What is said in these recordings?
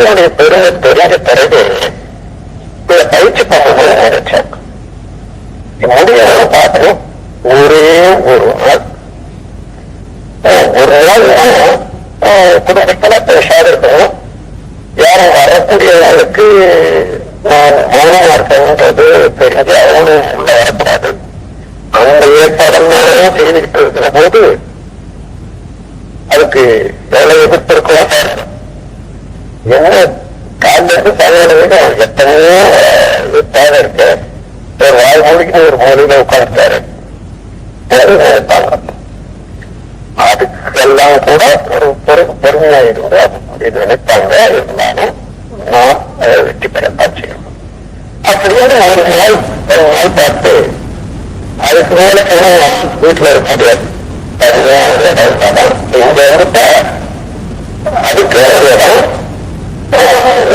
தன்னுடைய பெருமை தெரிஞ்ச பிறகு இதை பயிற்சி பண்ணணும்னு நினைச்சேன். முடியாத பார்த்து ஒரே ஒரு நாள். ஒரு நாள் குடும்பத்துல பேசாத இருக்கணும் யாரும் வரக்கூடியவர்களுக்கு மௌனமா இருக்கணுன்றது தெரிஞ்சு அவனும் வரக்கூடாது அந்த ஏற்பாடெல்லாம் செய்துக்கிட்டு இருக்கிற போது அதுக்கு வேலை எதிர்ப்பு ஏன்னா காலையில சாப்பாடு அவருக்கு எத்தனையோ தேவை இருக்கு. ஒரு வாய் முடிக்க ஒரு மூலையில உட்காந்துட்டாரு அதுக்கெல்லாம் கூட ஒரு பொறு பொறுமையா இருந்து இது நினைப்பாங்க. இருந்தாலும் நான் வெற்றி பெற பார்த்துக்கணும் அப்படியே நாள் நாள் பார்த்து அதுக்கு மேல வீட்டுல இருக்க முடியாது. அதுதான் இங்க அதுக்கு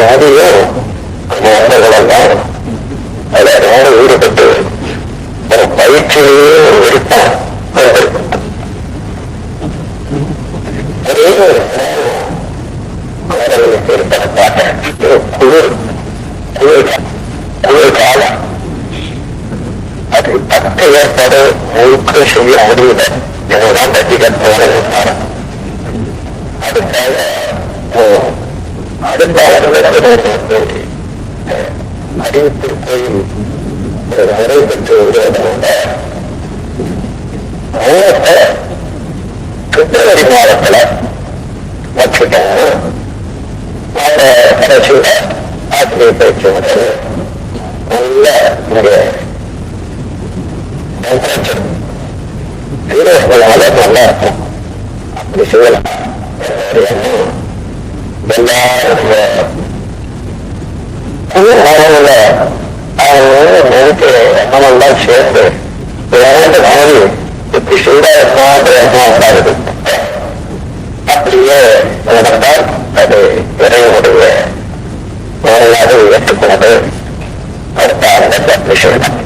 யாரையோ நண்பர்களெல்லாம் அதை ரொம்ப ஈடுபட்டு ஒரு பயிற்சியிலேயே விருப்பம் குளிர் குளிர் குளிர்காலம் அது பத்து ஏற்பாடு முழுக்க செய்ய முடியல. இதுதான் கட்டிக்கட்டு அதுக்காக அடுத்த அறிவித்து போய் ஒரு முறை பெற்று வருவதோட மூலத்தை பிப்ரவரி மாதத்துல வச்சுட்டோம் அந்த கடைசியில ஆசிரியர் பயிற்சி வந்து நல்ல அப்படி செய்யலாம் எல்லா நேரங்கள அவங்க நெருக்க நம்மள்தான் சேர்ந்து விளையாட்டு மாதிரி எப்படி சூடாயிருக்கா பிரயோகமா உண்டாகுது அப்படியே நடந்தால் அது இறைவனுடைய வரலாறு ஏற்றுக்கொண்டு அடுத்த அந்த விஷயம்